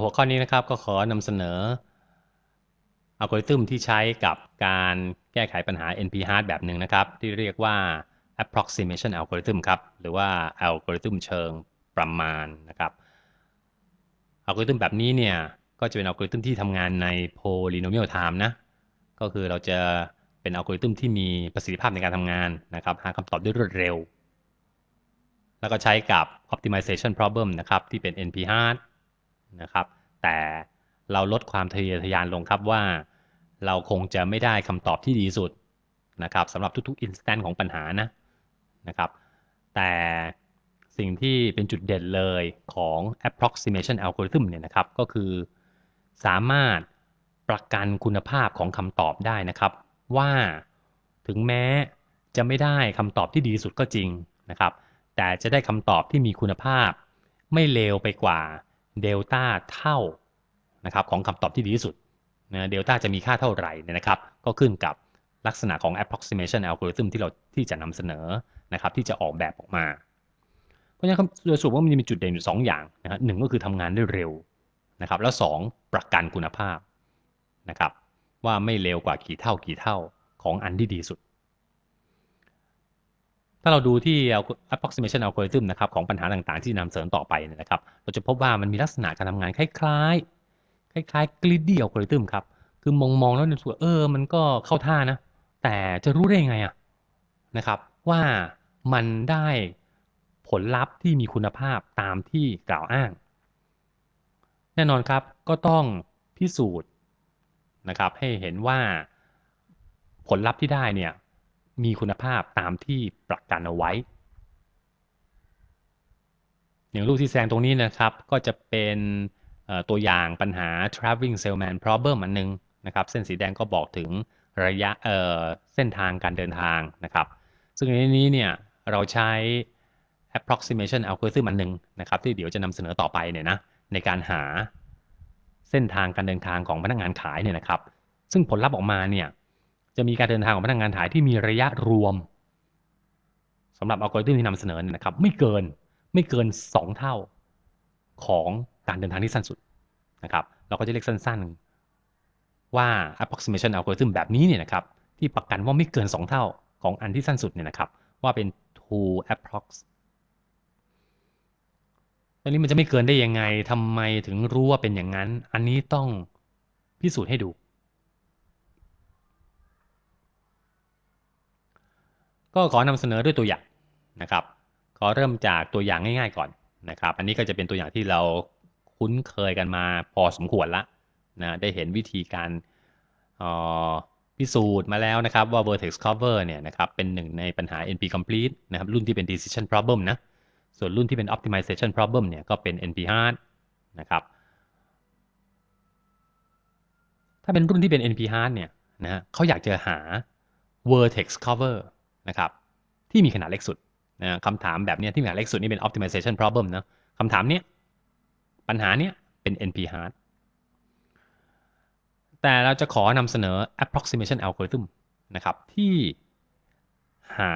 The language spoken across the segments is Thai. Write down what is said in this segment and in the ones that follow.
หัวข้อนี้นะครับก็ขอนำเสนออัลกอริทึมที่ใช้กับการแก้ไขปัญหา NP-hard แบบหนึ่งนะครับ ที่เรียกว่า approximation algorithm ครับ หรือว่าอัลกอริทึมเชิงประมาณนะครับอัลกอริทึมแบบนี้เนี่ยก็จะเป็นอัลกอริทึมที่ทำงานใน polynomial time นะ ก็คือเราจะเป็นอัลกอริทึมที่มีประสิทธิภาพในการทำงานนะครับหาคำตอบได้รวดเร็ว แล้วก็ใช้กับ optimization problem นะครับที่เป็น NP-hard นะครับ แต่เราลดความทะเยอทะยานลงครับว่า เราคงจะไม่ได้คำตอบที่ดีสุดนะครับสำหรับทุกๆ instant ของปัญหานะนะครับ แต่สิ่งที่เป็นจุดเด่นเลยของ approximation algorithm เนี่ยนะครับก็คือสามารถประกันคุณภาพของคำตอบได้นะครับ ว่าถึงแม้จะไม่ได้คำตอบที่ดีสุดก็จริงนะครับ แต่จะได้คำตอบที่มีคุณภาพ ไม่เลวไปกว่า เดลต้าเท่านะครับของคำตอบที่ดีที่สุดนะเดลต้าจะมีค่าเท่าไหร่เนี่ยนะครับ ก็ขึ้นกับลักษณะของ approximation algorithm ที่เราที่จะนำเสนอนะครับที่จะออกแบบออกมา เพราะฉะนั้นโดยสรุปว่ามันจะมีจุดเด่นอยู่ 2 อย่างนะฮะหนึ่งก็คือทำงานได้เร็วนะครับ แล้ว 2 ประกันคุณภาพนะครับ ว่าไม่เร็วกว่ากี่เท่ากี่เท่าของอันที่ดีสุด ถ้าเราดูที่ approximation algorithm นะครับของปัญหาต่างๆ ที่นำเสนอต่อไปเนี่ยนะครับ เราจะพบว่ามันมีลักษณะการทำงานคล้ายๆ คล้ายๆ greedy algorithm ครับ คือมองมองแล้วในส่วนเออ มันก็เข้าท่านะ แต่จะรู้ได้ยังไงอะนะครับ ว่ามันได้ผลลัพธ์ที่มีคุณภาพตามที่กล่าวอ้าง แน่นอนครับก็ต้องพิสูจน์นะครับให้เห็นว่าผลลัพธ์ที่ได้เนี่ย มีคุณภาพตามที่ประกันเอาไว้ อย่างรูปที่แสดงตรงนี้นะครับ ก็จะเป็นตัวอย่างปัญหา traveling salesman problem อันนึงนะครับ เส้นสีแดงก็บอกถึงระยะเเส้นทางการเดินทางนะครับ ซึ่งในนี้เนี่ยเราใช้ approximation algorithm อันนึงนะครับ ที่เดี๋ยวจะนำเสนอต่อไปเนี่ยนะในการหาเส้นทางการเดินทางของพนักงานขายเนี่ยนะครับ ซึ่งผลลัพธ์ออกมาเนี่ย จะมีการเดินทางของพนักงานขายที่มีระยะรวมสำหรับอัลกอริทึมที่นำเสนอเนี่ยนะครับ ไม่เกินไม่เกิน 2 เท่าของการเดินทางที่สั้นสุดนะครับ เราก็จะเรียกสั้นๆ ว่า approximation algorithm แบบนี้เนี่ยนะครับ ที่ประกันว่าไม่เกิน 2 เท่าของอันที่สั้นสุดเนี่ยนะครับ ว่าเป็น two approx ตอนนี้มันจะไม่เกินได้ยังไงทำไมถึงรู้ว่าเป็นอย่างนั้น อันนี้ต้องพิสูจน์ให้ดู ก็ขอนำเสนอด้วยตัวอย่างนะครับ ขอเริ่มจากตัวอย่างง่าย ๆ ก่อนนะครับ อันนี้ก็จะเป็นตัวอย่างที่เราคุ้นเคยกันมาพอสมควรละนะได้เห็นวิธีการพิสูจน์มาแล้วนะครับว่า vertex cover เนี่ยนะครับเป็นหนึ่งในปัญหา NP complete นะครับรุ่นที่เป็น decision problem นะส่วนรุ่นที่เป็น optimization problem เนี่ยก็เป็น NP hard นะครับถ้าเป็นรุ่นที่เป็น NP hard เนี่ยนะเขาอยากจะหา vertex cover นะครับที่มีขนาดเล็กสุดนะคำถามแบบนี้ที่มีขนาดเล็กสุดนี่เป็น optimization problem นะคำถามนี้ปัญหาเนี้ยเป็น NP hard แต่เราจะขอนำเสนอ approximation algorithm นะครับที่หา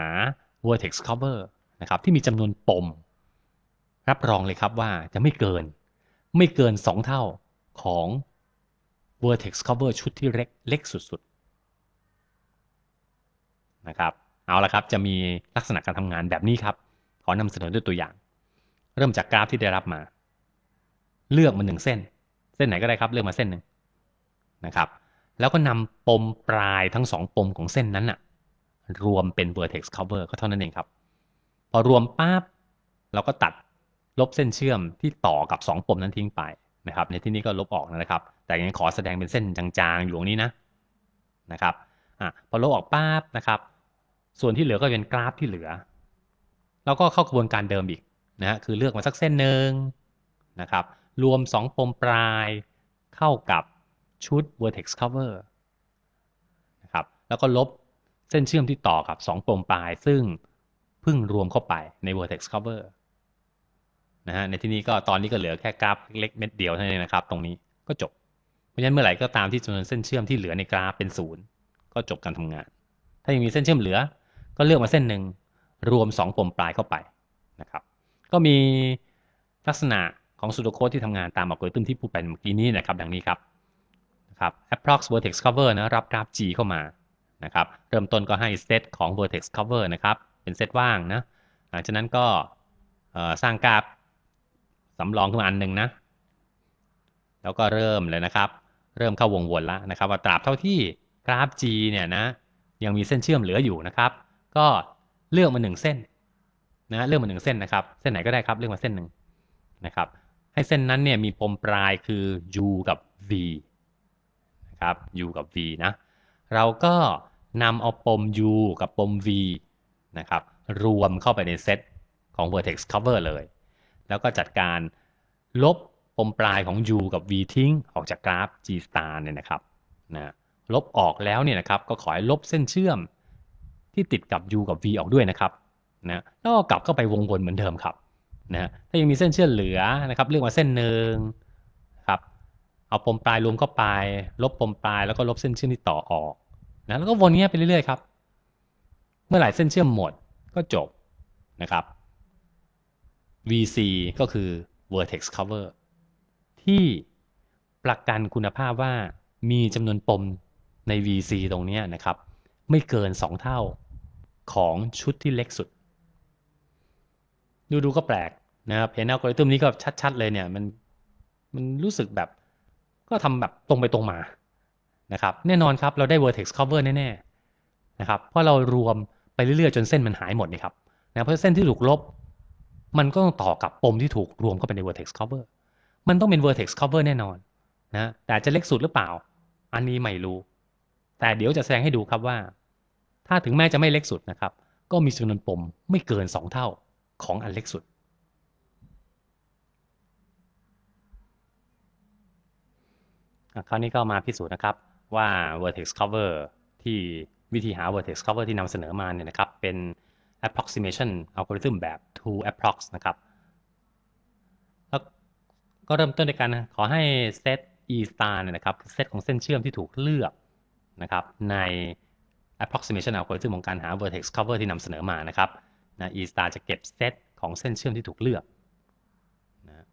vertex cover นะครับที่มีจำนวนปม รับรองเลยครับว่าจะไม่เกิน ไม่เกิน 2 เท่าของ vertex cover ชุดที่เล็กเล็กสุดๆนะครับ เอาละครับ จะมีลักษณะการทำงานแบบนี้ครับ ขอนำเสนอด้วยตัวอย่าง เริ่มจากกราฟที่ได้รับมา เลือกมาหนึ่งเส้น เส้นไหนก็ได้ครับ เลือกมาเส้นหนึ่งนะครับ แล้วก็นำปมปลายทั้งสองปมของเส้นนั้นอะรวมเป็น vertex cover ก็เท่านั้นเองครับ พอรวมปั๊บเราก็ตัดลบเส้นเชื่อมที่ต่อกับ 2 ปมนั้นทิ้งไปนะครับ ในที่นี้ก็ลบออกนะครับ แต่ยังขอแสดงเป็นเส้นจางๆอยู่ตรงนี้นะนะครับอะพอลบออกปั๊บนะครับ ส่วนที่เหลือก็เป็นกราฟที่เหลือ แล้วก็เข้ากระบวนการเดิมอีกนะฮะคือเลือกมาสักเส้นหนึ่งนะครับ รวม 2 ปมปลายเข้ากับชุด vertex cover นะครับ แล้วก็ลบเส้นเชื่อมที่ต่อกับ 2 ปมปลาย ซึ่งพึ่งรวมเข้าไปใน vertex cover นะฮะ ในที่นี้ก็ตอนนี้ก็เหลือแค่กราฟเล็กเม็ดเดียวเท่านั้นนะครับ ตรงนี้ก็จบ เพราะฉะนั้นเมื่อไหร่ก็ตามที่จำนวนเส้นเชื่อมที่เหลือในกราฟเป็นศูนย์ก็จบการทำงาน ถ้ายังมีเส้นเชื่อมเหลือ ก็เลือกมาเส้นหนึ่งรวม 2ปมปลายเข้าไปนะครับก็มีลักษณะของ pseudocode ที่ทำงานตามอัลกอริทึมที่พูดไปเมื่อกี้นี้นะครับดังนี้ครับนะครับ approx vertex cover นะรับกราฟ G เข้ามานะครับเริ่มต้นก็ให้เซตของ vertex cover นะครับเป็นเซตว่างนะหลังจากนั้นก็สร้างกราฟสำรองขึ้นมาอันหนึ่งนะแล้วก็เริ่มเลยนะครับ เริ่มเข้าวงวนแล้วนะครับ ว่าตราบเท่าที่กราฟ G เนี่ยนะยังมีเส้นเชื่อมเหลืออยู่นะครับ ก็เลือกมาหนึ่งเส้นนะเลือกมาหนึ่งเส้นนะครับ เส้นไหนก็ได้ครับเลือกมาเส้นหนึ่งนะครับ ให้เส้นนั้นเนี่ยมีปมปลายคือ u กับ v นะครับ u กับ v นะเราก็นำเอาปม u กับปม v นะครับรวมเข้าไปในเซตของ vertex cover เลย แล้วก็จัดการลบปมปลายของ u กับ v ทิ้งออกจากกราฟ g star เนี่ยนะครับนะลบออกแล้วเนี่ยนะครับก็ขอให้ลบเส้นเชื่อม ที่ติดกับ u กับ v ออกด้วยนะครับนะแล้วก็กลับเข้าไปวงวนเหมือนเดิมครับนะถ้ายังมีเส้นเชื่อมเหลือนะครับเลือกมาเส้นหนึ่งครับเอาปมปลายรวมเข้าไป ลบปมปลายแล้วก็ลบเส้นเชื่อมที่ต่อออกนะแล้วก็วนเงี้ยไปเรื่อยๆครับ เมื่อไหร่เส้นเชื่อมหมดก็จบนะครับ VC ก็คือ vertex cover ที่ประกันคุณภาพว่ามีจำนวนปมใน VC ตรงนี้นะครับ ไม่เกิน 2 เท่า ของชุดที่เล็กสุด ดูดูก็แปลกนะครับเห็นอัลกอริทึมนี้ก็ชัด ๆ เลยเนี่ยมันมันรู้สึกแบบก็ทำแบบตรงไปตรงมานะครับแน่นอนครับเราได้ vertex cover แน่ๆนะครับเพราะเรารวมไปเรื่อยๆ จนเส้นมันหายหมดนี่ครับนะเพราะเส้นที่ถูกลบ มันก็ต้องต่อกับปมที่ถูกรวมเข้าไปใน vertex cover มันต้องเป็น vertex cover แน่นอนนะแต่จะเล็กสุดหรือเปล่า อันนี้ไม่รู้ แต่เดี๋ยวจะแสดงให้ดูครับว่า ถ้าถึงแม้จะไม่เล็กสุดนะครับ ก็มีจำนวนปมไม่เกิน 2 เท่าของอันเล็กสุด คราวนี้ก็มาพิสูจน์นะครับว่า vertex cover ที่วิธีหา vertex cover ที่นำเสนอมาเนี่ยนะครับ เป็น approximation algorithm แบบ two approx นะครับ แล้วก็เริ่มต้นด้วยกันขอให้เซต e star เนี่ยนะครับเซตของเส้นเชื่อมที่ถูกเลือกนะครับใน approximation algorithm ของการหา vertex cover ที่นำเสนอมานะครับนะ e star จะเก็บเซตของเส้นเชื่อมที่ถูกเลือกนะ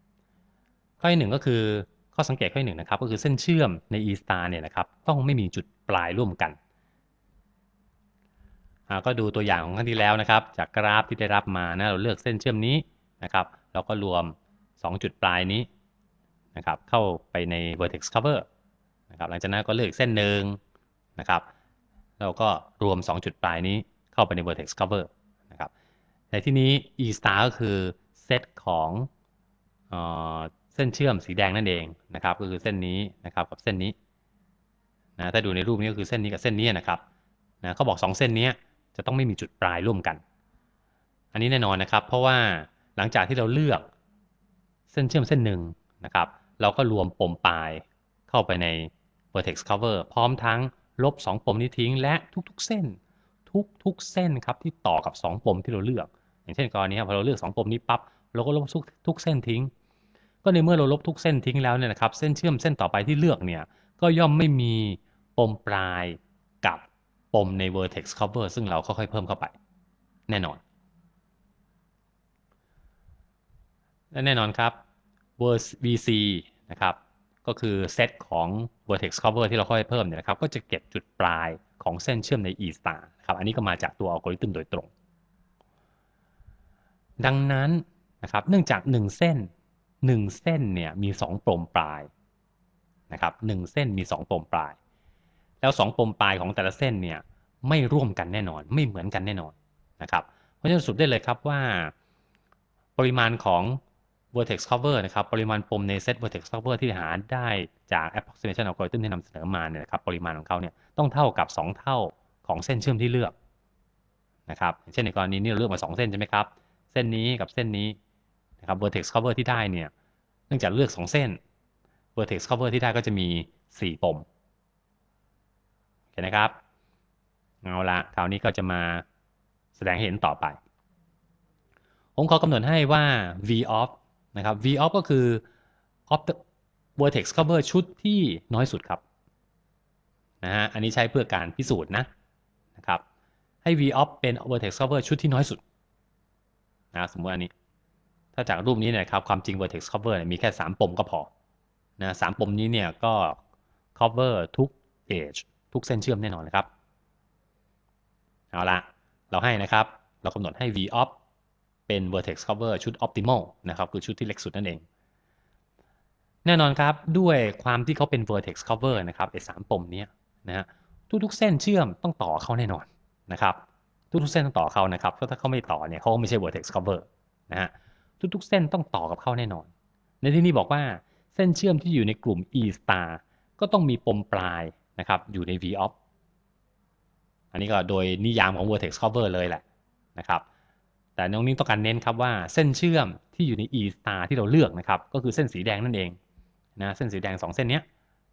ข้อที่หนึ่งก็คือข้อสังเกตข้อที่หนึ่งนะครับก็คือเส้นเชื่อมใน e star เนี่ยนะครับต้องไม่มีจุดปลายร่วมกันก็ดูตัวอย่างของครั้งที่แล้วนะครับ จากกราฟที่ได้รับมานะเราเลือกเส้นเชื่อมนี้นะครับ เราก็รวม 2 จุดปลายนี้นะครับ เข้าไปใน vertex cover นะครับ หลังจากนั้นก็เลือกเส้นหนึ่งนะครับ เราก็รวม 2 จุดปลายนี้เข้าไปใน vertex cover นะครับ ในที่นี้ e star ก็คือเซตของเเส้นเชื่อมสีแดงนั่นเองนะครับ ก็คือเส้นนี้นะครับกับเส้นนี้นะถ้าดูในรูปนี้ก็คือเส้นนี้กับเส้นนี้นะครับนะเขาบอก 2 เส้นนี้จะต้องไม่มีจุดปลายร่วมกัน อันนี้แน่นอนนะครับ เพราะว่าหลังจากที่เราเลือกเส้นเชื่อมเส้นหนึ่งนะครับ เราก็รวมปมปลายเข้าไปใน vertex cover พร้อมทั้ง ลบ 2 ปมนี้ทิ้ง และทุกๆเส้น ทุกๆเส้นครับที่ต่อกับ 2 ปมที่เราเลือก อย่างเช่นกรณีพอเราเลือก 2 ปมนี้ปั๊บเราก็ลบทุกเส้นทิ้ง ก็ในเมื่อเราลบทุกเส้นทิ้งแล้วเนี่ยนะครับเส้นเชื่อมเส้นต่อไปที่เลือกเนี่ยก็ย่อมไม่มีปมปลายกับปมใน vertex cover ซึ่งเราค่อยๆเพิ่มเข้าไป แน่นอนและแน่นอนครับ VC นะครับ ก็คือเซตของ vertex cover ที่เราค่อยเพิ่มเนี่ยนะครับก็จะเก็บจุดปลายของเส้นเชื่อมใน e star ครับอันนี้ก็มาจากตัวอัลกอริทึมโดยตรง ดังนั้นนะครับเนื่องจาก 1 เส้น 1 เส้นเนี่ยมี 2 ปมปลายนะครับ1เส้นมี 2 ปมปลาย แล้ว 2 ปมปลายของแต่ละเส้นเนี่ยไม่ร่วมกันแน่นอนไม่เหมือนกันแน่นอนนะครับเพราะฉะนั้นสรุปได้เลยครับว่า ปริมาณของ vertex cover นะครับ ปริมาณปมในเซต vertex cover ที่หาได้จาก approximation algorithm ที่นำเสนอมาเนี่ยนะครับ ปริมาณของเขาเนี่ยต้องเท่ากับ 2 เท่าของเส้นเชื่อมที่เลือกนะครับ เช่นในกรณีนี้เราเลือกมา 2 เส้นใช่ไหมครับ เส้นนี้กับเส้นนี้นะครับ vertex cover ที่ได้เนี่ย เนื่องจากเลือก 2 เส้น vertex cover ที่ได้ก็จะมี 4 ปมโอเคนะครับ เอาละคราวนี้ก็จะมาแสดงให้เห็นต่อไป ผมขอกำหนดให้ว่า v of นะครับ v of ก็คือ Opt- vertex cover ชุดที่น้อยสุดครับนะฮะอันนี้ใช้เพื่อการพิสูจน์นะนะครับให้ v of เป็น vertex cover ชุดที่น้อยสุดนะสมมติอันนี้ ถ้าจากรูปนี้เนี่ยครับความจริง vertex cover เนี่ยมีแค่ 3 ปมก็พอนะสามปมนี้เนี่ยก็ cover ทุก edge ทุกเส้นเชื่อมแน่นอนนะครับ เอาละเราให้นะครับ เรากำหนดให้ v op เป็น vertex cover ชุด optimal นะครับคือชุดที่เล็กสุดนั่นเอง แน่นอนครับด้วยความที่เขาเป็น vertex cover นะครับไอ้สามปมนี้นะฮะทุกๆเส้นเชื่อมต้องต่อเข้าแน่นอนนะครับทุกๆเส้นต้องต่อเข้านะครับเพราะถ้าเขาไม่ต่อเนี่ยเขาก็ไม่ใช่ vertex cover นะฮะทุกๆเส้นต้องต่อกับเข้าแน่นอน ในที่นี้บอกว่าเส้นเชื่อมที่อยู่ในกลุ่ม e star ก็ต้องมีปมปลายนะครับอยู่ใน v op อันนี้ก็โดยนิยามของ vertex cover เลยแหละนะครับ แต่น้องนิ้งต้องการเน้นครับว่าเส้นเชื่อมที่อยู่ใน e star ที่เราเลือกนะครับ ก็คือเส้นสีแดงนั่นเองนะเส้นสีแดง 2 เส้นนี้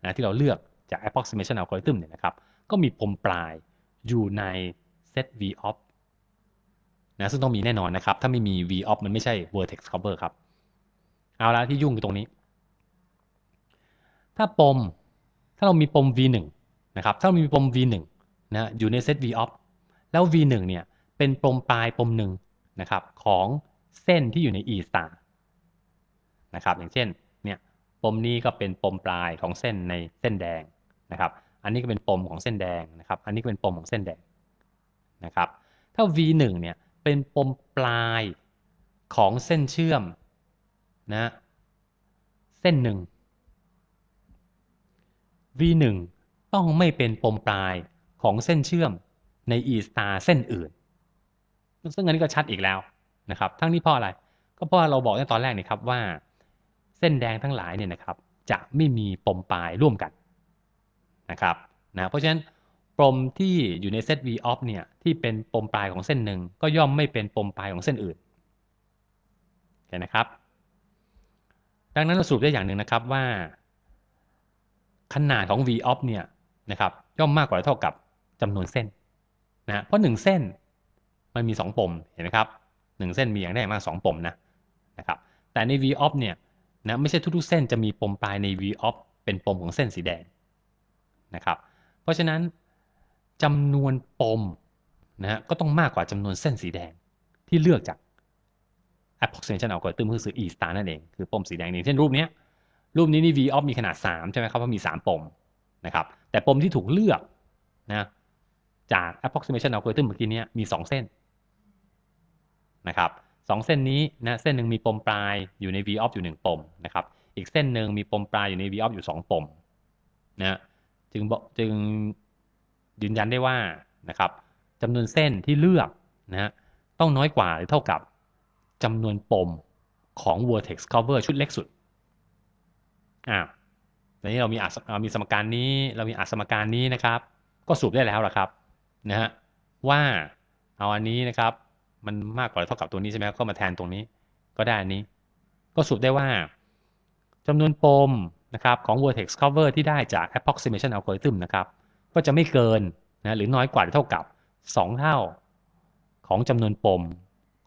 นะที่เราเลือกจาก approximation algorithm เนี่ยนะครับ ก็มีปมปลายอยู่ในเซต v op นะซึ่งต้องมีแน่นอนนะครับ ถ้าไม่มี v op มันไม่ใช่ vertex cover ครับ เอาละที่ยุ่งอยู่ตรงนี้ ถ้าปมถ้าเรามีปม v1 นะครับ ถ้าเรามีปม v1 นะอยู่ในเซต v op แล้ว v1 เนี่ยเป็นปมปลายปมหนึ่ง นะครับของเส้นที่อยู่ใน e star นะครับอย่างเช่นเนี่ยปมนี้ก็เป็นปมปลายของเส้นในเส้นแดงนะครับอันนี้ก็เป็นปมของเส้นแดงนะครับอันนี้ก็เป็นปมของเส้นแดงนะครับถ้า v1 เนี่ยเป็นปมปลายของเส้นเชื่อมนะเส้นหนึ่ง v1 ต้องไม่เป็นปมปลายของเส้นเชื่อมใน e star เส้นอื่น ซึ่งอันนี้ก็ชัดอีกแล้วนะครับ ทั้งนี้เพราะอะไร ก็เพราะเราบอกในตอนแรกนี่ครับว่า เส้นแดงทั้งหลายเนี่ยนะครับ จะไม่มีปมปลายร่วมกันนะครับนะเพราะฉะนั้นปมที่อยู่ในเซต v off เนี่ยที่เป็นปมปลายของเส้นหนึ่งก็ย่อมไม่เป็นปมปลายของเส้นอื่นเห็นนะครับ ดังนั้นเราสรุปได้อย่างหนึ่งนะครับว่า ขนาดของ v off เนี่ยนะครับย่อมมากกว่าเท่ากับจำนวนเส้นนะเพราะ 1 เส้น มันมี 2ปมเห็นไหมครับ1เส้นมีอย่างได้มาก2ปมนะนะครับแต่ใน v off เนี่ยนะไม่ใช่ทุกๆเส้นจะมีปมปลายใน v off เป็นปมของเส้นสีแดงนะครับเพราะฉะนั้นจำนวนปมนะฮะก็ต้องมากกว่าจำนวนเส้นสีแดงที่เลือกจาก approximation algorithm คือ e star นั่นเองคือปมสีแดงอย่างเช่นรูปนี้รูปนี้นี่ v off มีขนาด 3 ใช่ไหมครับเพราะมี 3 ปมนะครับแต่ปมที่ถูกเลือกนะจาก approximation algorithm เมื่อกี้นี้มี 2 เส้น นะครับสองเส้นนี้นะเส้นหนึ่งมีปมปลายอยู่ใน v off อยู่ 1 ปมนะครับอีกเส้นหนึ่งมีปมปลายอยู่ใน v off อยู่ 2 ปมนะจึงจึงยืนยันได้ว่านะครับจำนวนเส้นที่เลือกนะต้องน้อยกว่าหรือเท่ากับจำนวนปมของ vertex cover ชุดเล็กสุดอ่าตอนนี้เรามีเรามีสมการนี้เรามีอัสมการนี้นะครับ ก็สรุปได้แล้วล่ะครับนะฮะว่าเอาอันนี้นะครับ มันมากกว่าเท่ากับตัวนี้ใช่ไหมก็มาแทนตรงนี้ ก็ได้อันนี้ ก็สรุปได้ว่าจำนวนปมนะครับของ vertex cover ที่ได้จาก approximation algorithm นะครับก็จะไม่เกินนะหรือน้อยกว่าหรือเท่ากับ 2 เท่าของจำนวนปม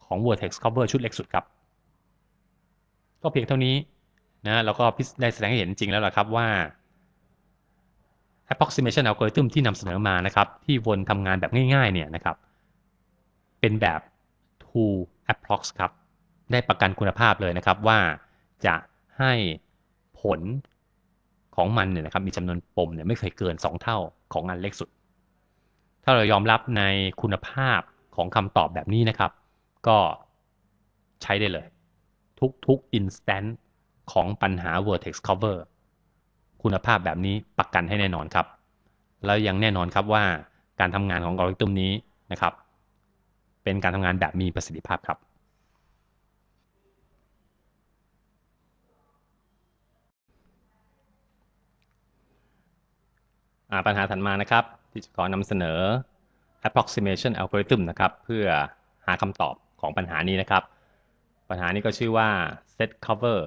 ของ vertex cover ชุดเล็กสุดครับ ก็เพียงเท่านี้นะเราก็ได้แสดงให้เห็นจริงแล้วล่ะครับว่า approximation algorithm ที่นำเสนอมานะครับ ที่วนทำงานแบบง่ายๆเนี่ยนะครับ เป็นแบบ two approx ครับ ได้ประกันคุณภาพเลยนะครับว่าจะให้ผลของมันเนี่ยนะครับมีจำนวนปมเนี่ยไม่เคยเกิน 2 เท่าของอันเล็กสุด ถ้าเรายอมรับในคุณภาพของคำตอบแบบนี้นะครับ ก็ใช้ได้เลย ทุกๆ instant ของปัญหา vertex cover คุณภาพแบบนี้ประกันให้แน่นอนครับ แล้วยังแน่นอนครับว่าการทำงานของอัลกอริทึมนี้นะครับ เป็นการทำงานแบบมีประสิทธิภาพครับปัญหาถัดมานะครับ ที่จะขอนำเสนอ approximation algorithm นะครับ เพื่อหาคำตอบของปัญหานี้นะครับ ปัญหานี้ก็ชื่อว่า set cover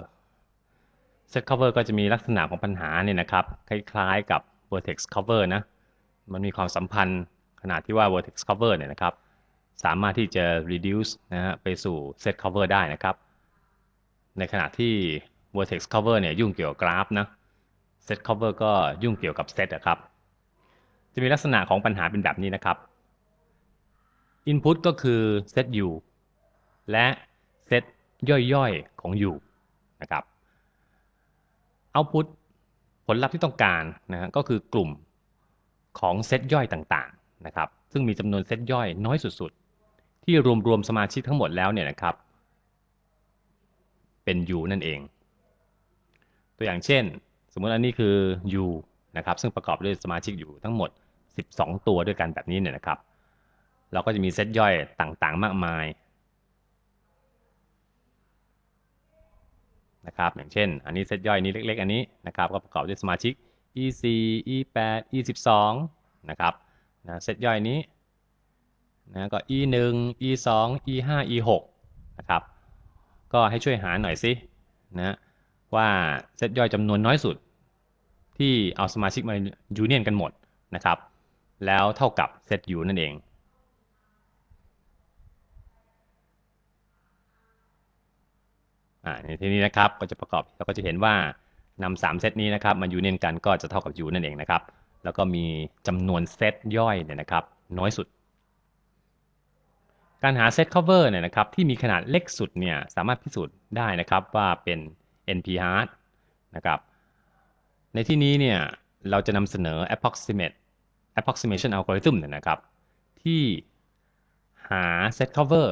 set cover ก็จะมีลักษณะของปัญหาเนี่ยนะครับ คล้ายๆกับ vertex cover นะ มันมีความสัมพันธ์ขนาดที่ว่า vertex cover เนี่ยนะครับ สามารถที่จะ reduce นะฮะไปสู่ set cover ได้นะครับ ในขณะที่ vertex cover เนี่ยยุ่งเกี่ยวกับกราฟนะ set cover ก็ยุ่งเกี่ยวกับ set นะครับ จะมีลักษณะของปัญหาเป็นแบบนี้นะครับ input ก็คือ set u และ set ย่อยๆ ของ u นะครับ output ผลลัพธ์ที่ต้องการนะฮะก็คือกลุ่มของเซตย่อยต่างๆนะครับ ซึ่งมีจำนวนเซตย่อยน้อยสุด ที่รวมๆสมาชิกทั้งหมดแล้วเนี่ยนะครับ เป็น u นั่นเอง ตัวอย่างเช่น สมมติอันนี้คือ u นะครับซึ่งประกอบด้วยสมาชิกอยู่ทั้งหมด 12 ตัวด้วยกันแบบนี้เนี่ยนะครับ เราก็จะมีเซตย่อยต่างๆ มากมายนะครับอย่างเช่น อันนี้เซตย่อยนี้เล็ก ๆ อันนี้นะครับก็ประกอบด้วยสมาชิก e4 e8 e12 นะครับนะเซตย่อยนี้ นะก็ e1 e2 e5 e6 นะครับก็ให้ช่วยหาหน่อยสินะว่าเซตย่อยจำนวนน้อยสุด ที่เอาสมาชิกมายูเนียนกันหมดนะครับ แล้วเท่ากับเซต u นั่นเองอ่าในที่นี้นะครับก็จะประกอบเราก็จะเห็นว่านำสามเซตนี้นะครับมายูเนียนกันก็จะเท่ากับ u นั่นเองนะครับ แล้วก็มีจำนวนเซตย่อยเนี่ยนะครับ น้อยสุด การหาเซต cover เนี่ยนะครับที่มีขนาดเล็กสุดเนี่ยสามารถพิสูจน์ได้นะครับว่าเป็น NP hard นะครับในที่นี้เนี่ยเราจะนำเสนอ approximate approximation algorithm เนี่ยนะครับ ที่หา set cover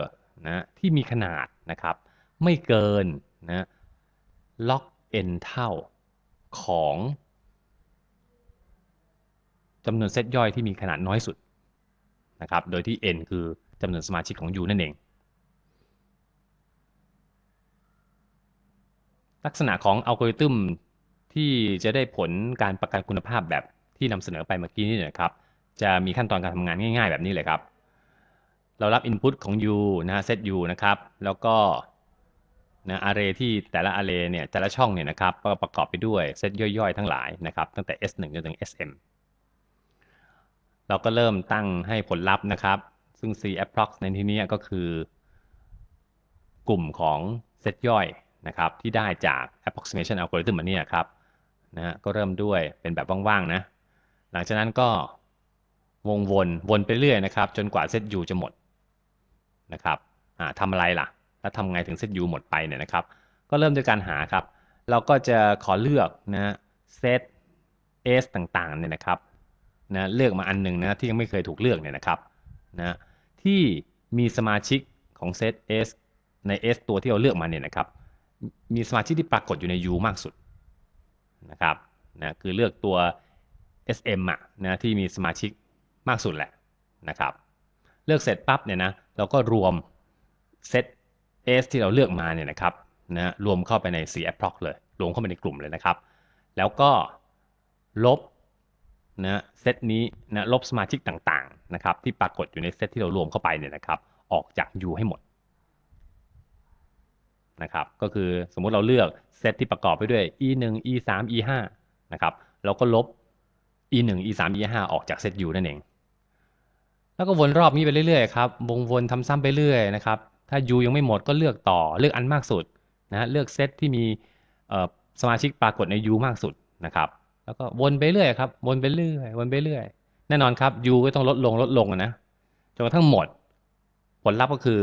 นะที่มีขนาดนะครับ ไม่เกินนะ log n เท่าของจำนวนเซตย่อยที่มีขนาดน้อยสุดนะครับ โดยที่ n คือ จำนวนสมาชิกของ u นั่นเอง ลักษณะของอัลกอริทึมที่จะได้ผลการประกันคุณภาพแบบที่นำเสนอไปเมื่อกี้นี่นะครับจะมีขั้นตอนการทำงานง่ายๆ แบบนี้เลยครับ เรารับ Input ของ u นะฮะ set u นะครับ แล้วก็นะ array ที่แต่ละ array เนี่ยแต่ละช่องเนี่ยนะครับก็ประกอบไปด้วยเซตย่อยๆ ทั้งหลายนะครับ ตั้งแต่ s1 จนถึง sm เราก็เริ่มตั้งให้ผลลัพธ์นะครับ ซึ่ง c approx ในที่นี้ก็คือกลุ่มของเซตย่อยนะครับที่ได้จาก approximation algorithm อันนี้ครับนะฮะก็เริ่มด้วยเป็นแบบว่างๆนะหลังจากนั้นก็วงวนวนไปเรื่อยนะครับ จนกว่าเซต u จะหมดนะครับทำอะไรล่ะ แล้วทำไงถึงเซต u หมดไปเนี่ยนะครับ ก็เริ่มด้วยการหาครับ เราก็จะขอเลือกนะเซต s ต่างๆเนี่ยนะครับนะเลือกมาอันหนึ่งนะที่ยังไม่เคยถูกเลือกเนี่ยนะครับนะ ที่มีสมาชิกของเซต s ใน s ตัวที่เราเลือกมาเนี่ยนะครับ มีสมาชิกที่ปรากฏอยู่ใน u มากสุดนะครับนะคือเลือกตัว sm อะนะที่มีสมาชิกมากสุดแหละนะครับ เลือกเสร็จปั๊บเนี่ยนะเราก็รวมเซต s ที่เราเลือกมาเนี่ยนะครับนะรวมเข้าไปใน c approx เลย รวมเข้าไปในกลุ่มเลยนะครับ แล้วก็ลบ นะเซตนี้นะลบสมาชิกต่างๆนะครับที่ปรากฏอยู่ในเซตที่เรารวมเข้าไปเนี่ยนะครับออกจาก u ให้หมดนะครับก็คือสมมุติเราเลือกเซตที่ประกอบไปด้วย e 1 e 3 e 5นะครับเราก็ลบ e 1 e 3 e 5ออกจากเซต u นั่นเอง แล้วก็วนรอบนี้ไปเรื่อยๆครับวงวนทำซ้ำไปเรื่อยนะครับถ้า u ยังไม่หมดก็เลือกต่อเลือกอันมากสุดนะเลือกเซตที่มีสมาชิกปรากฏใน u มากสุดนะครับ แล้วก็วนไปเรื่อยครับ วนไปเรื่อย วนไปเรื่อย แน่นอนครับ u ก็ต้องลดลงลดลงนะ จนกระทั่งหมด ผลลัพธ์ก็คือ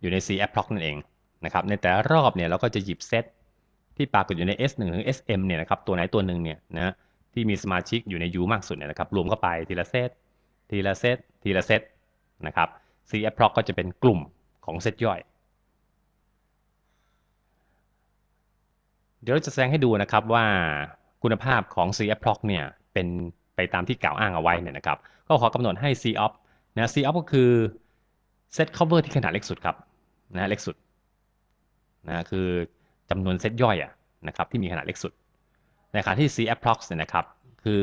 อยู่ใน c approx นั่นเองนะครับ ในแต่ละรอบเนี่ยเราก็จะหยิบเซตที่ปรากฏอยู่ใน s1 ถึง sm เนี่ยนะครับ ตัวไหนตัวหนึ่งเนี่ยนะที่มีสมาชิกอยู่ใน u มากสุดเนี่ยนะครับ รวมเข้าไปทีละเซต ทีละเซต ทีละเซตนะครับ c approx ก็จะเป็นกลุ่มของเซตย่อย เดี๋ยวเราจะแสดงให้ดูนะครับว่า คุณภาพของ c approx เนี่ยเป็นไปตามที่กล่าวอ้างเอาไว้เนี่ยนะครับ ก็ขอกำหนดให้ c op นะ c op ก็คือเซต cover ที่ขนาดเล็กสุดครับนะเล็กสุดนะคือจำนวนเซตย่อยอะนะครับที่มีขนาดเล็กสุด ในขณะที่ c approx เนี่ยนะครับคือ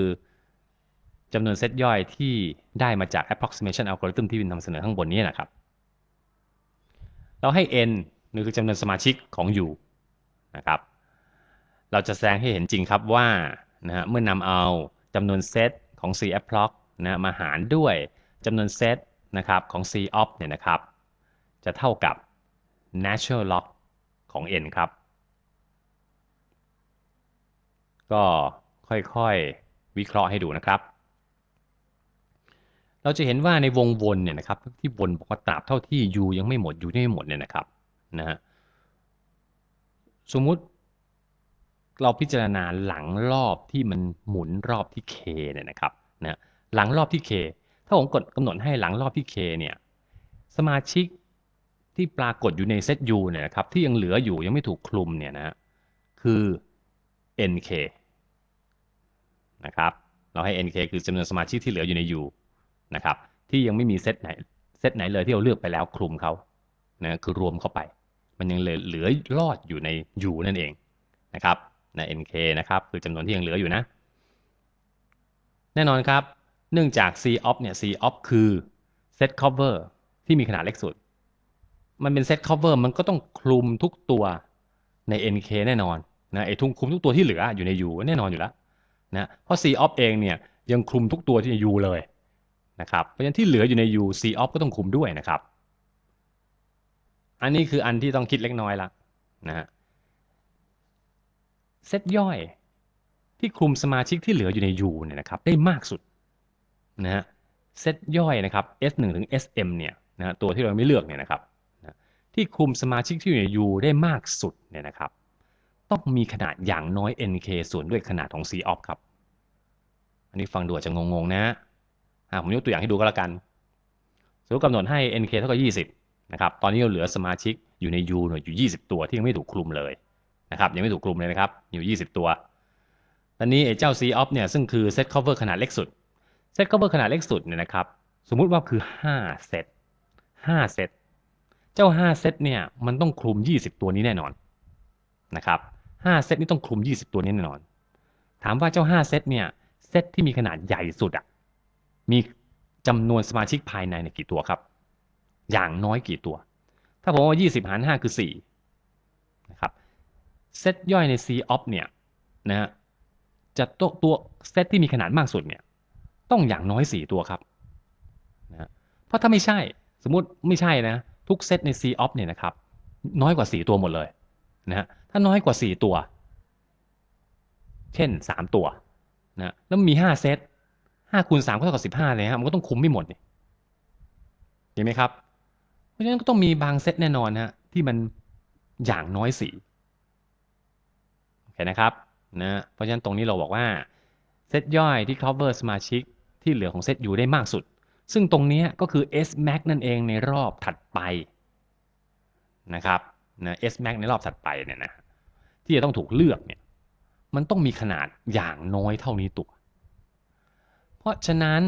จำนวนเซตย่อยที่ได้มาจาก approximation algorithm ที่วินนำเสนอข้างบนนี้นะครับ เราให้ n นี่คือจำนวนสมาชิกของ u นะครับ เราจะแสดงให้เห็นจริงครับว่านะฮะเมื่อนำเอาจำนวนเซตของ c approx นะมาหารด้วยจำนวนเซตนะครับของ c op เนี่ยนะครับ จะเท่ากับ natural log ของ n ครับ ก็ค่อยๆวิเคราะห์ให้ดูนะครับ เราจะเห็นว่าในวงวนเนี่ยนะครับที่วนบอกว่าตราบเท่าที่ u ยังไม่หมด u ยังไม่หมดเนี่ยนะครับนะฮะสมมุติ เราพิจารณาหลังรอบที่มันหมุนรอบที่ k เนี่ยนะครับนะหลังรอบที่ k ถ้าผมกดกำหนดให้หลังรอบที่ k เนี่ยสมาชิกที่ปรากฏอยู่ในเซต U เนี่ยนะครับที่ยังเหลืออยู่ยังไม่ถูกคลุมเนี่ยนะคือ nk นะครับเราให้ nk คือจำนวนสมาชิกที่เหลืออยู่ใน U นะครับที่ยังไม่มีเซตไหนเซตไหนเลยที่เราเลือกไปแล้วคลุมเขานะคือรวมเข้าไป มันยังเหลือรอดอยู่ใน U นั่นเองนะครับ ใน nk นะครับคือจำนวนที่ยังเหลืออยู่นะ แน่นอนครับ เนื่องจาก c of เนี่ย c of คือ set cover ที่มีขนาดเล็กสุด มันเป็น set cover มันก็ต้องคลุมทุกตัวใน nk แน่นอนนะไอ้ทุกคลุมทุกตัวที่เหลืออยู่ใน u แน่นอนอยู่แล้วนะเพราะ c of เองเนี่ยยังคลุมทุกตัวที่ใน u เลยนะครับเพราะฉะนั้นที่เหลืออยู่ใน u c of ก็ต้องคลุมด้วยนะครับ อันนี้คืออันที่ต้องคิดเล็กน้อยละนะฮะ เซตย่อย ที่คลุมสมาชิกที่เหลืออยู่ใน U เนี่ยนะครับได้มากสุดนะฮะเซตย่อยนะครับ S1 ถึง SM เนี่ยนะตัวที่เราไม่เลือกเนี่ยนะครับนะที่คลุมสมาชิกที่อยู่ใน U ได้มากสุดเนี่ยนะครับ ต้องมีขนาดอย่างน้อย NK ส่วนด้วยขนาดของ C of ครับ อันนี้ฟังดูอาจจะงงๆนะผมยกตัวอย่างให้ดูก็แล้วกันสมมติกำหนดให้ NK เท่ากับ 20 นะครับ ตอนนี้เราเหลือสมาชิกอยู่ใน U หน่วยอยู่ 20 ตัวที่ยังไม่ถูกคลุมเลย นะครับยังไม่ถูกคลุมเลยนะครับอยู่ 20 ตัวตอนนี้ไอ้เจ้า C of เนี่ยซึ่งคือ set cover ขนาดเล็กสุด set cover ขนาดเล็กสุดเนี่ยนะครับสมมุติว่าคือ 5 เซต5 เซต เจ้า 5 เซตเนี่ยมันต้องคลุม 20 ตัวนี้แน่นอนนะครับ5เซตนี้ต้องคลุม 20 ตัวนี้แน่นอน ถามว่าเจ้า 5 เซตเนี่ยเซตที่มีขนาดใหญ่สุดอะมีจำนวนสมาชิกภายในเนี่ยกี่ตัวครับ อย่างน้อยกี่ตัว ถ้าผมว่า 20 หาร 5 คือ4นะครับ เซตย่อยใน C of เนี่ยนะฮะจะตัวตัวเซตที่มีขนาดมากสุดเนี่ยต้องอย่างน้อย 4 ตัวครับนะเพราะถ้าไม่ใช่สมมุติไม่ใช่นะทุกเซตใน C of เนี่ยนะครับน้อยกว่า 4 ตัวหมดเลยนะฮะถ้าน้อยกว่า 4 ตัว เช่น 3 ตัวนะแล้วมี 5 เซต5คูณ3ก็เท่ากับ 15เลยฮะมันก็ต้องคุมไม่หมดเห็นไหมครับ เพราะฉะนั้นก็ต้องมีบางเซตแน่นอนฮะที่มันอย่างน้อย4เห็นนะครับนะเพราะฉะนั้นตรงนี้เราบอกว่าเซตย่อยที่ cover สมาชิกที่เหลือของเซตอยู่ได้มากสุด ซึ่งตรงนี้ก็คือ S max นั่นเองในรอบถัดไปนะครับนะ S max ในรอบถัดไปเนี่ยนะที่จะต้องถูกเลือกเนี่ยมันต้องมีขนาดอย่างน้อยเท่านี้ตัว เพราะฉะนั้น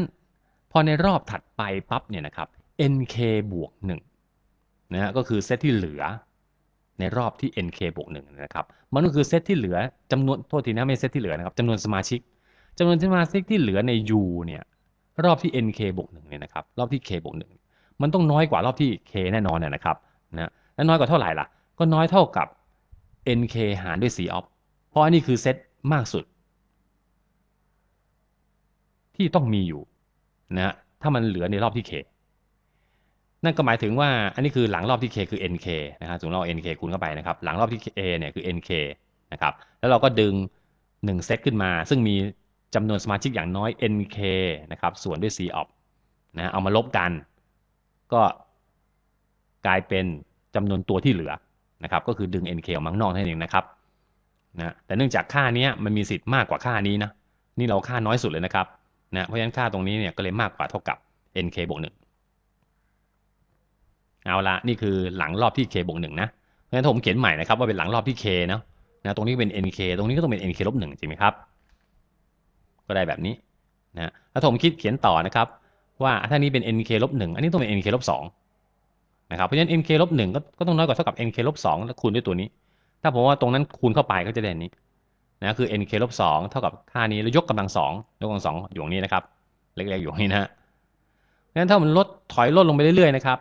พอในรอบถัดไปปั๊บเนี่ยนะครับ nk บวก1นะฮะก็คือเซตที่เหลือ ในรอบที่ nk บวกหนึ่งนะครับ มันก็คือเซตที่เหลือจำนวนโทษทีนะไม่เซตที่เหลือนะครับจำนวนสมาชิกจำนวนสมาชิกที่เหลือใน u เนี่ยรอบที่ nk บวกหนึ่งเนี่ยนะครับรอบที่ k บวกหนึ่งมันต้องน้อยกว่ารอบที่ k แน่นอนนะครับนะและน้อยกว่าเท่าไหร่ล่ะ ก็น้อยเท่ากับ nk หารด้วย c of เพราะอันนี้คือเซตมากสุด ที่ต้องมีอยู่นะถ้ามันเหลือในรอบที่ k นั่นก็หมายถึงว่าอันนี้คือหลังรอบที่ k คือ nk นะครับสมมติเรา nk คูณเข้าไปนะครับ หลังรอบที่ a เนี่ยคือ nk นะครับ แล้วเราก็ดึง 1 เซตขึ้นมา ซึ่งมีจำนวนสมาชิกอย่างน้อย nk นะครับ ส่วนด้วย c of นะเอามาลบกัน ก็กลายเป็นจำนวนตัวที่เหลือนะครับ ก็คือดึง nk ออกมาข้างนอกนั่นเองนะครับนะแต่เนื่องจากค่านี้มันมีสิทธิ์มากกว่าค่านี้นะ นี่เราค่าน้อยสุดเลยนะครับนะ เพราะฉะนั้นค่าตรงนี้เนี่ยก็เลยมากกว่าเท่ากับ nk บวก1 เอาละนี่คือหลังรอบที่ k บวกหนึ่งนะเพราะฉะนั้นผมเขียนใหม่นะครับว่าเป็นหลังรอบที่ k เนาะนะตรงนี้เป็น nk ตรงนี้ก็ต้องเป็น nk ลบหนึ่งจริงไหมครับ ก็ได้แบบนี้นะแล้วผมคิดเขียนต่อนะครับ ว่าถ้านี้เป็น nk ลบหนึ่งอันนี้ต้องเป็น nk ลบสองนะครับเพราะฉะนั้น nk ลบหนึ่งก็ต้องน้อยกว่าเท่ากับ nk ลบสองแล้วคูณด้วยตัวนี้ ถ้าผมว่าตรงนั้นคูณเข้าไปก็จะได้นี้นะคือ nk ลบสองเท่ากับค่านี้แล้วยกกำลังสองยกกำลังสองอยู่ตรงนี้นะครับ เล็กๆอยู่นี่นะงั้นถ้ามันลดถอยลดลงไปเรื่อยๆนะครับ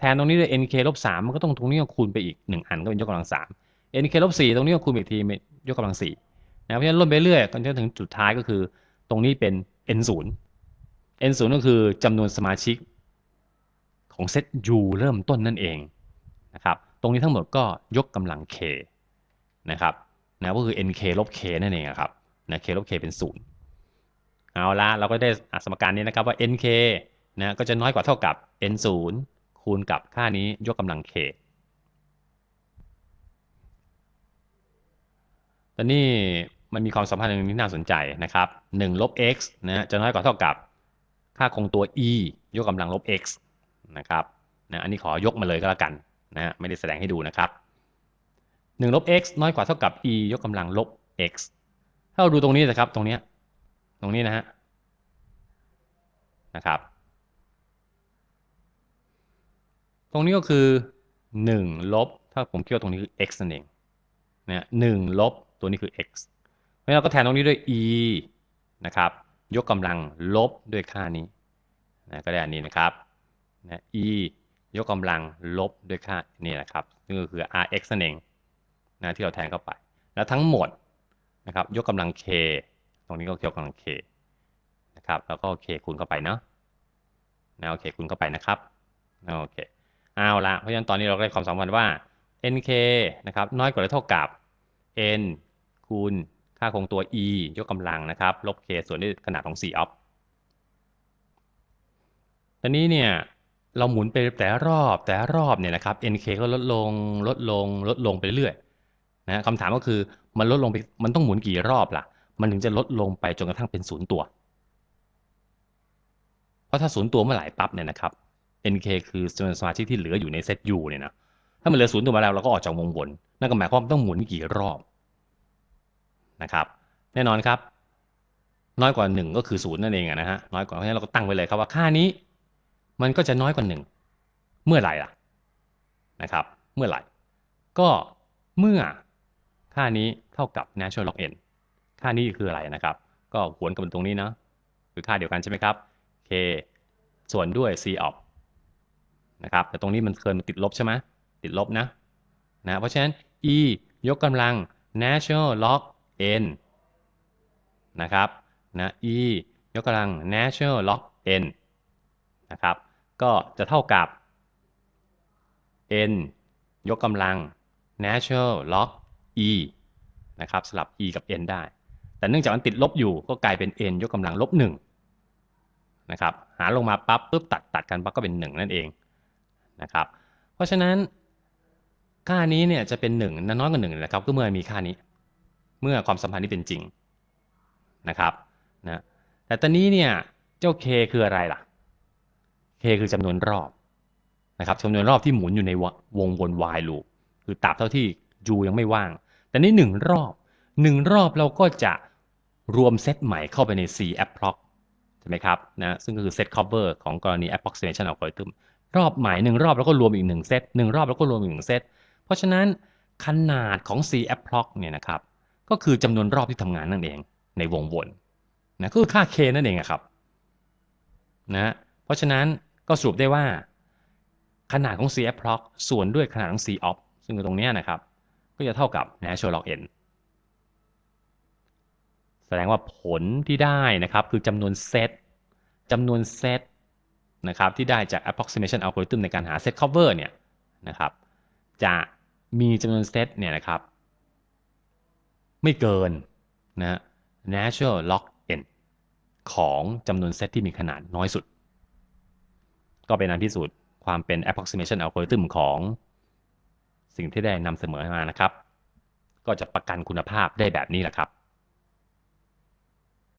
แทนตรงนี้ด้วย nk ลบสามมันก็ต้องตรงนี้ก็คูณไปอีกหนึ่งอันก็เป็นยกกำลังสาม nk ลบสี่ตรงนี้ก็คูณอีกทียกกำลังสี่นะเพราะฉะนั้นลดไปเรื่อยจนถึงจุดท้ายก็คือ ตรงนี้เป็น n ศูนย์ n ศูนย์ก็คือจำนวนสมาชิกของเซต u เริ่มต้นนั่นเองนะครับ ตรงนี้ทั้งหมดก็ยกกำลัง k นะครับนะก็คือ nk ลบ k นั่นเองครับนะ k ลบ k เป็นศูนย์เอาละเราก็ได้สมการนี้นะครับว่า nk นะก็จะน้อยกว่าเท่ากับ n ศูนย์ คูณกับค่านี้ยกกำลัง k ตอนนี้มันมีความสัมพันธ์หนึ่งที่น่าสนใจนะครับ1ลบ x นะจะน้อยกว่าเท่ากับค่าคงตัว e ยกกำลังลบ x นะครับนะอันนี้ขอยกมาเลยก็แล้วกันนะฮะไม่ได้แสดงให้ดูนะครับ1ลบ x น้อยกว่าเท่ากับ e ยกกำลังลบ x ถ้าเราดูตรงนี้นะครับตรงนี้ตรงนี้นะฮะนะครับ ตรงนี้ก็คือ1ลบถ้าผมคิดว่าตรงนี้คือ x นั่นเองนะหนึ่งลบตัวนี้คือ x เพราะฉะนั้นเราก็แทนตรงนี้ด้วย e นะครับยกกำลังลบด้วยค่านี้นะก็ได้อันนี้นะครับนะ e ยกกำลังลบด้วยค่านี่นะครับนี่ก็คือ rx นั่นเองนะที่เราแทนเข้าไป แล้วทั้งหมดนะครับยกกำลัง k ตรงนี้ก็ยกกำลัง k นะครับแล้วก็ k คูณเข้าไปเนาะนะโอเคคูณเข้าไปนะครับโอเค เอาละเพราะฉะนั้นตอนนี้เราได้ความสัมพันธ์ว่า nk นะครับน้อยกว่าหรือเท่ากับ n คูณค่าคงตัว e ยกกำลังนะครับ ลบ k ส่วนด้วยขนาดของ c of ตอนนี้เนี่ยเราหมุนไปแต่รอบแต่รอบเนี่ยนะครับ nk ก็ลดลงลดลงลดลงไปเรื่อยนะคำถามก็คือมันลดลงไปมันต้องหมุนกี่รอบล่ะ มันถึงจะลดลงไปจนกระทั่งเป็นศูนย์ตัว เพราะถ้าศูนย์ตัวเมื่อไหร่ปั๊บเนี่ยนะครับ nk คือจำนวนสมาชิกที่เหลืออยู่ในเซต u เนี่ยนะถ้ามันเหลือศูนย์ตัวมาแล้วเราก็ออกจากวงวน นั่นก็หมายความว่าต้องหมุนกี่รอบนะครับ แน่นอนครับ น้อยกว่า 1 ก็คือศูนย์นั่นเองนะฮะน้อยกว่าเพราะฉะนั้นเราก็ตั้งไว้เลยครับว่าค่านี้ มันก็จะน้อยกว่า 1 เมื่อไหร่ล่ะนะครับ เมื่อไหร่ ก็เมื่อค่านี้เท่ากับ natural log n ค่านี้คืออะไรนะครับ ก็หวนกับตรงนี้นะคือค่าเดียวกันใช่ไหมครับ k ส่วนด้วย c of นะครับแต่ตรงนี้มันเคยมันติดลบใช่ไหมติดลบนะนะเพราะฉะนั้น e ยกกำลัง natural log n นะครับนะ e ยกกำลัง natural log n นะครับก็จะเท่ากับ n ยกกำลัง natural log e นะครับสลับ e กับ n ได้ แต่เนื่องจากมันติดลบอยู่ก็กลายเป็น n ยกกำลังลบ1นะครับหาลงมาปั๊บปุ๊บตัดตัดกันปั๊บก็เป็น 1 นั่นเอง นะครับ เพราะฉะนั้นค่านี้เนี่ยจะเป็น1น้อยกว่า1นะครับ ก็เมื่อมีค่านี้ เมื่อความสัมพันธ์นี้เป็นจริงนะครับนะแต่ตอนนี้เนี่ยเจ้า k คืออะไรล่ะ k คือจำนวนรอบนะครับจำนวนรอบที่หมุนอยู่ในวงวน while loop คือตราบเท่าที่ u ยังไม่ว่าง แต่นี่หนึ่งรอบหนึ่งรอบเราก็จะรวมเซตใหม่เข้าไปใน c approx ใช่ไหมครับนะซึ่งก็คือเซต cover ของกรณี approximation algorithm รอบใหม่หนึ่งรอบแล้วก็รวมอีกหนึ่งเซตหนึ่งรอบแล้วก็รวมอีกหนึ่งเซตเพราะฉะนั้นขนาดของ c approx เนี่ยนะครับก็คือจำนวนรอบที่ทำงานนั่นเองในวงวนนะก็คือค่า k นั่นเองครับนะเพราะฉะนั้นก็สรุปได้ว่า ขนาดของ c approx ส่วนด้วยขนาดของ c of ซึ่งตรงนี้นะครับ ก็จะเท่ากับ natural log n แสดงว่าผลที่ได้นะครับคือจำนวนเซตจำนวนเซต นะครับที่ได้จาก approximation algorithm ในการหา set cover เนี่ยนะครับจะมีจำนวนเซตเนี่ยนะครับไม่เกินนะ natural log n ของจำนวนเซตที่มีขนาดน้อยสุด ก็เป็นอันพิสูจน์ความเป็น approximation algorithm ของสิ่งที่ได้นำเสนอมานะครับ ก็จะประกันคุณภาพได้แบบนี้แหละครับ